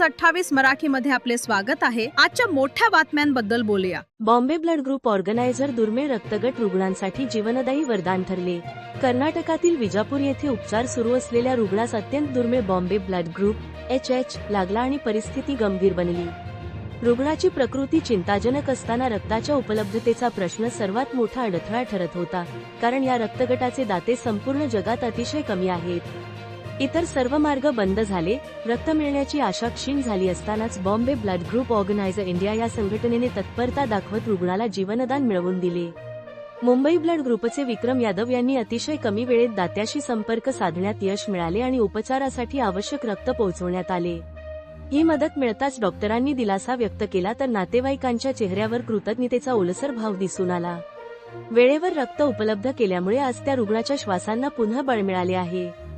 News अठ्ठावीस मराठीमध्ये आपले स्वागत आहे. आजच्या मोठ्या बातम्यांबद्दल बोलूया. बॉम्बे ब्लड ग्रुप ऑर्गनायझर दुर्मिळ रक्तगट रुग्णांसाठी जीवनदायी वरदान ठरले. कर्नाटकातील विजापूर येथे उपचार सुरू असलेल्या रुग्णास अत्यंत दुर्मिळ Bombay blood group H H लागला आणि परिस्थिती गंभीर बनली. रुग्णाची प्रकृती चिंताजनक असताना रक्ताच्या उपलब्धतेचा प्रश्न सर्वात मोठा अडथळा ठरत होता कारण या रक्तगटाचे दाते संपूर्ण जगात अतिशय कमी आहेत. इतर सर्व मार्ग बंद झाले. रक्त मिळण्याची आशा क्षीण झाली असतानाच Bombay blood group organizer India या संघटनेने तत्परता दाखवत रुग्णाला जीवनदान मिळवून दिले. मुंबई ब्लड ग्रुपचे विक्रम यादव यांनी अतिशय कमी वेळेत दात्याशी संपर्क साधण्यात यश मिळाले आणि उपचारासाठी आवश्यक रक्त पोहोचवण्यात आले. ही मदत मिळताच डॉक्टरांनी दिलासा व्यक्त केला तर नातेवाईकांच्या चेहऱ्यावर कृतज्ञतेचा ओलसर भाव दिसून आला. वेळेवर रक्त उपलब्ध केल्यामुळे आज त्या रुग्णाच्या श्वासांना पुन्हा बळ मिळाले आहे.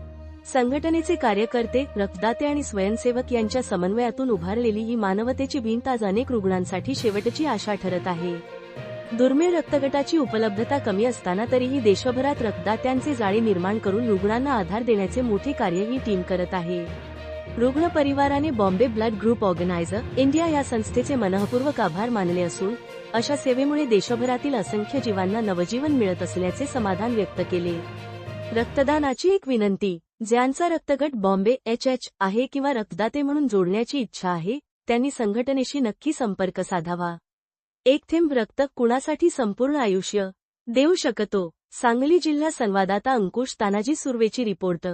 संघटनेचे कार्यकर्ते रक्तदाते आणि स्वयंसेवक यांच्या समन्वयातून उभारलेली ही मानवतेची भिंत आज अनेक रुग्णांसाठी शेवटची आशा ठरत आहे. दुर्मिळ रक्तगटाची उपलब्धता कमी असताना तरीही देशभरात रक्तदात्यांचे जाळे निर्माण करून रुग्णांना आधार देण्याचे मोठे कार्य ही टीम करत आहे. रुग्ण परिवाराने Bombay blood group organizer India या संस्थेचे मनःपूर्वक आभार मानले असून अशा सेवेमुळे देशभरातील असंख्य जीवांना नवजीवन मिळत असल्याचे समाधान व्यक्त केले. रक्तदानाची एक विनंती ज्यांचा रक्तगट बॉम्बे एच एच आहे किंवा रक्तदाते म्हणून जोडण्याची इच्छा आहे त्यांनी संघटनेशी नक्की संपर्क साधावा. एक थेंब रक्त कुणासाठी संपूर्ण आयुष्य देऊ शकतो? सांगली जिल्हा संवाददाता अंकुश तानाजी सुर्वेची रिपोर्ट